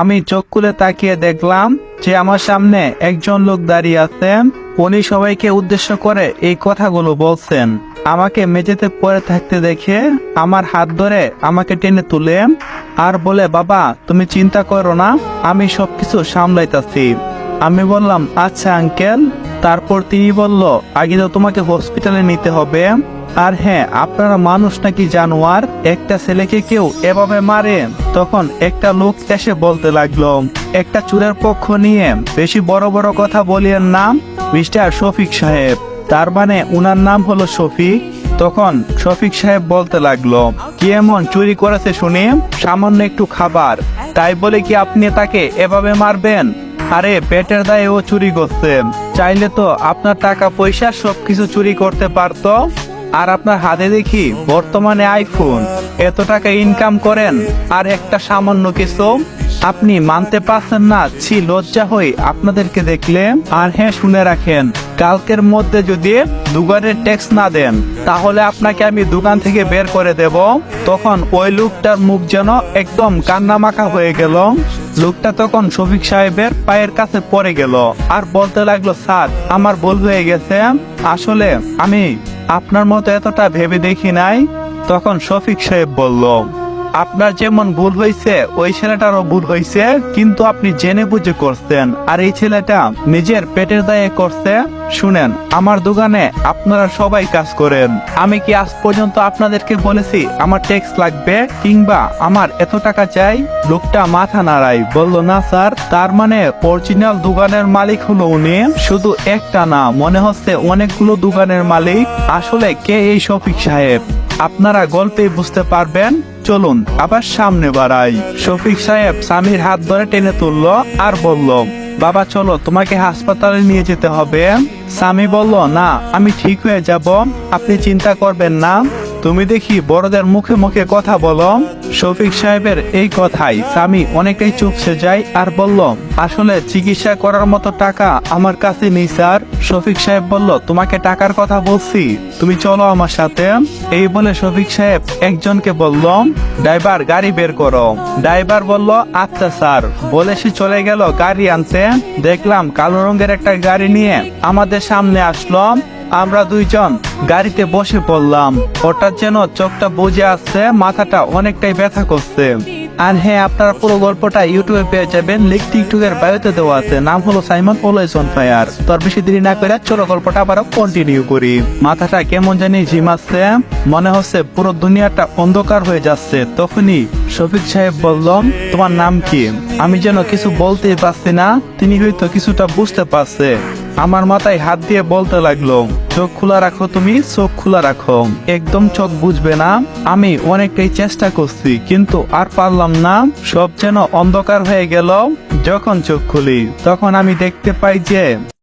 আমি চোখ খুলে তাকিয়ে দেখলাম যে আমার সামনে একজন লোক দাঁড়িয়ে আছেন। উনি সবাইকে উদ্দেশ্য করে এই কথাগুলো বলছেন। আমাকে মেঝেতে পড়ে থাকতে দেখে আমার হাত ধরে আমাকে টেনে তুলে আর বলে, বাবা, তুমি চিন্তা করো না, আমি সবকিছু সামলাইতাছি। আমি বললাম আচ্ছা আঙ্কেল। তারপর তিনি বলল, আগে তো তোমাকে হসপিটালে নিতে হবে। আর হ্যাঁ আপনারা মানুষ নাকি জানোয়ার? একটা ছেলেকে কেউ এভাবে মারে? তখন একটা লোক এসে বলতে লাগল, একটা চুরের পক্ষ নিয়ে বেশি বড় বড় কথা বলিয়েন নাম মিস্টার শফিক সাহেব। তার মানে উনার নাম হলো শফিক। তখন শফিক সাহেব বলতে লাগল, কি এমন চুরি করেছে শুনে? সামান্য একটু খাবার। তাই বলে কি আপনি তাকে এভাবে মারবেন? আরে, পেটের দায়ে ও চুরি করছে। চাইলে তো আপনার টাকা পয়সা সবকিছু চুরি করতে পারতো। আর আপনার হাতে দেখি, বর্তমানে আইফোন এত টাকা ইনকাম করেন, আর একটা সামান্য কিছু আপনি মানতে পারছেন না, ছি, লজ্জা হই আপনাদেরকে দেখলে। আর হ্যাঁ শুনে রাখেন, কালকের মধ্যে যদি দোকানের ট্যাক্স না দেন, তাহলে আপনাকে আমি দোকান থেকে বের করে দেব। তখন ওই লোকটার মুখ যেন একদম কান্নামাখা হয়ে গেল। লোকটা তখন শফিক সাহেবের পায়ের কাছে পড়ে গেল। আর বলতে লাগল, স্যার, আমার ভুল হয়ে গেছে। আসলে আমি আপনার মতো এতটা ভেবে দেখি নাই। তখন শফিক সাহেব বলল, আপনার যেমন ভুল হয়েছে, ওই ছেলেটারও ভুল হয়েছে। কিন্তু আপনি জেনে বুঝে করছেন। আর এই ছেলেটা নিজের পেটের দায়ে করছে। শুনেন, আমার দোকানে আপনারা সবাই কাজ করেন। আমি কি আজ পর্যন্ত আপনাদেরকে বলেছি, আমার ট্যাক্স লাগবে কিংবা আমার এত টাকা চাই? লোকটা মাথা নাড়াই বলল, না, স্যার। তার মানে অরিজিনাল দোকানের মালিক হলো উনি। শুধু একটা না, মনে হচ্ছে অনেকগুলো দোকানের মালিক। আসলে কে এই শফিক সাহেব? আপনারা গল্পে বুঝতে পারবেন। চলুন, আবার সামনে বাড়াই। শফিক সাহেব স্বামীর হাত ধরে টেনে তুললো আর বলল বাবা, চলো, তোমাকে হাসপাতালে নিয়ে যেতে হবে। স্বামী বলল, না, আমি ঠিক হয়ে যাব। আপনি চিন্তা করবেন না। তুমি দেখি বড়দের মুখে মুখে কথা বলো। শফিক সাহেবের এই কথাই স্বামী অনেকটাই চুপসে যায় আর বলল, আসলে চিকিৎসা করার মতো টাকা আমার কাছে নেই, স্যার। শফিক সাহেব বলল, তোমাকে টাকার কথা বলছি, তুমি চলো আমার সাথে। এই বলে শফিক সাহেব একজনকে বলল, ড্রাইভার, গাড়ি বের করো। ড্রাইভার বলল আচ্ছা স্যার। বলে সে চলে গেল গাড়ি আনতে। দেখলাম কালো রঙের একটা গাড়ি নিয়ে আমাদের সামনে আসলো। আমরা দুইজন গাড়িতে বসে পড়লাম। হঠাৎ যেন চোখটা বুঝে আসছে, মাথাটা অনেকটাই ব্যথা করছে। আর হ্যাঁ আপনারা পুরো গল্পটা ইউটিউবে পেয়ে যাবেন। লিঙ্ক টিকটকের বায়োতে দেওয়া আছে। নাম হলো সাইমন অলওয়েজ ফায়ার। তোর বেশি দেরি না করে চলো গল্পটা আবার কন্টিনিউ করি। মাথাটা কেমন জানি ঝিমাচ্ছে মনে হচ্ছে পুরো দুনিয়াটা অন্ধকার হয়ে যাচ্ছে। তখনই শফিক সাহেব বলল, তোমার নাম কি? আমি যেন কিছু বলতেই পারছি না। তিনি হয়তো কিছুটা বুঝতে পারছে। আমার মাথায় হাত দিয়ে বলতে লাগল, চোখ খোলা রাখো তুমি, চোখ খোলা রাখো। একদম চোখ বুঝবে না। আমি অনেকটাই চেষ্টা করছি, কিন্তু আর পারলাম না। সব যেন অন্ধকার হয়ে গেল। যখন চোখ খুলি, তখন আমি দেখতে পাই যে